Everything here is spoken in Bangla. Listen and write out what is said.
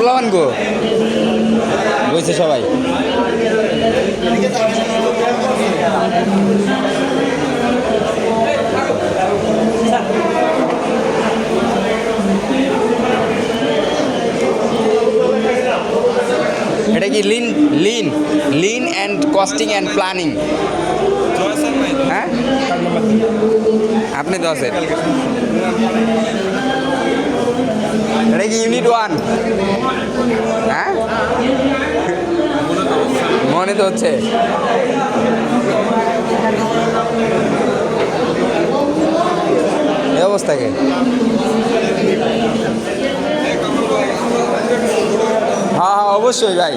পোলাবান গো? রয়েছে সবাই। এটা কি lean lean lean and costing and planning হ্যাঁ? আপনি তো আছেন এটা কি ইউনিট ওয়ান হ্যাঁ মনে তো হচ্ছে। এই অবস্থাকে হ্যাঁ হ্যাঁ অবশ্যই ভাই।